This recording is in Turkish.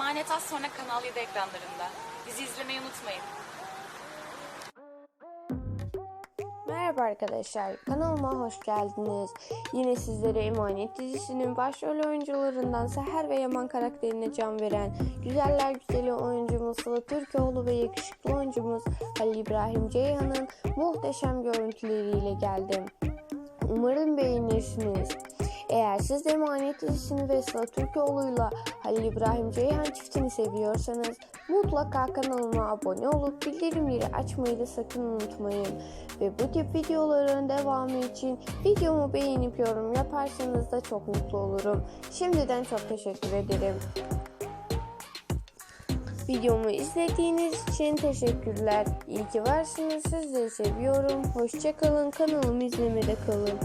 Emanet az sonra Kanal 7 ekranlarında. Bizi izlemeyi unutmayın. Merhaba arkadaşlar, kanalıma hoş geldiniz. Yine sizlere Emanet dizisinin başrol oyuncularından Seher ve Yaman karakterine can veren güzeller güzeli oyuncumuz Sıla Türkoğlu ve yakışıklı oyuncumuz Halil İbrahim Ceyhan'ın muhteşem görüntüleriyle geldim. Umarım beğenirsiniz. Eğer siz de Emanet dizisini ve Sıla Türkoğlu'yla Halil İbrahim Ceyhan çiftini seviyorsanız mutlaka kanalıma abone olup bildirimleri açmayı da sakın unutmayın. Ve bu tip videoların devamı için videomu beğenip yorum yaparsanız da çok mutlu olurum. Şimdiden çok teşekkür ederim. Videomu izlediğiniz için teşekkürler. İyi ki varsınız. Sizleri seviyorum. Hoşçakalın. Kanalımı izlemede kalın.